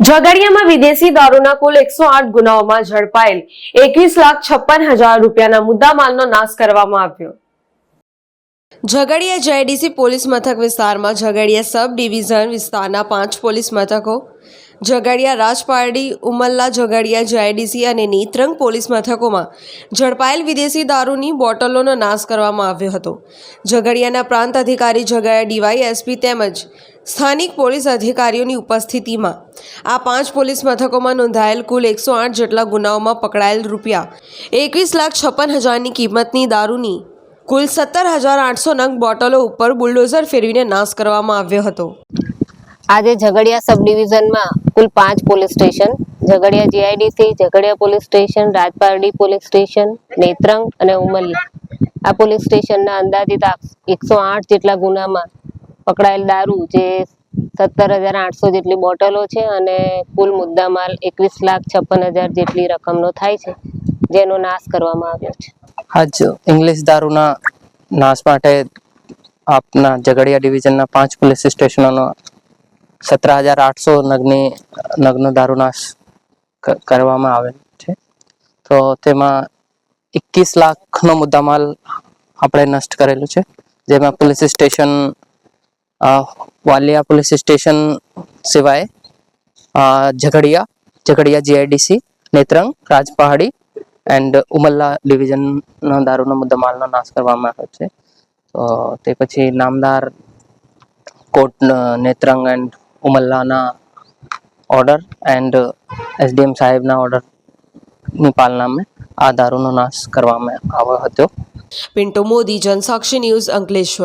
ઝઘડિયામાં વિદેશી દારૂના કુલ એકસો આઠ ગુનાઓમાં ઝડપાયેલ. એકવીસ લાખ છપ્પન હજાર રૂપિયાના મુદ્દામાલનો નાશ કરવામાં આવ્યો. ઝઘડિયા જેડીસી પોલીસ મથક વિસ્તારમાં ઝઘડિયા સબ ડિવિઝન વિસ્તારના પાંચ પોલીસ મથકો, ઝઘડિયા રાજપારડી, ઉમલ્લા ઝઘડિયા જેઆઈડીસી અને નેત્રંગ પોલીસ મથકોમાં ઝડપાયેલ વિદેશી દારૂની બોટલોનો નાશ કરવામાં આવ્યો હતો. ઝઘડિયાના પ્રાંત અધિકારી ઝઘડિયા ડીવાયએસપી તેમજ સ્થાનિક પોલીસ અધિકારીઓની ઉપસ્થિતિમાં આ પાંચ પોલીસ મથકોમાં નોંધાયેલ કુલ એકસો આઠ જેટલા ગુનાઓમાં પકડાયેલ રૂપિયા એકવીસ લાખ છપ્પન હજારની કિંમતની દારૂની કુલ સત્તર હજાર આઠસો નંગ બોટલો ઉપર બુલડોઝર ફેરવીને નાશ કરવામાં આવ્યો હતો. આજે ઝઘડિયા સબ ડિવિઝનમાં કુલ પાંચ police station, Jhagadia GIDC, Jhagadia police station, Rajpardi police station, Netrang અને ઉમલ્લી. આ પોલીસ સ્ટેશનના અંદાજિત એકસો આઠ જેટલા ગુનામાં પકડાયેલ દારૂ, જે સત્તર હજાર આઠસો જેટલી બોટલો છે અને કુલ મુદ્દામાલ એકવીસ લાખ છપ્પન હજાર જેટલી રકમનો થાય છે, જેનો નાશ કરવામાં આવ્યો છે. આજ ઇંગ્લિશ દારૂના નાશ માટે આપના ઝઘડિયા ડિવિઝનના પાંચ પોલીસ સ્ટેશનોનો સત્તર હજાર આઠસો નગની, નગનો દારૂ નાશ ક- કરવામાં આવેલ છે. તો તેમાં એકવીસ લાખનો મુદ્દામાલ આપણે નષ્ટ કરેલું છે. જેમાં police station Valia police station સિવાય ઝઘડિયા ઝઘડિયા જીઆઈડીસી નેત્રંગ, રાજપહાડી એન્ડ ઉમલ્લા ડિવિઝનનો દારૂનો મુદ્દામાલનો નાશ કરવામાં આવ્યો છે. તો તે પછી નામદાર કોર્ટ નેત્રંગ એન્ડ ઉમલ્લાના ઓર્ડર એન્ડ એસડીએમ સાહેબના ઓર્ડરની પાલનામાં આ દારૂનો નાશ કરવામાં આવ્યો હતો. પિન્ટો મોદી જનસાક્ષી ન્યૂઝ અંકલેશ્વર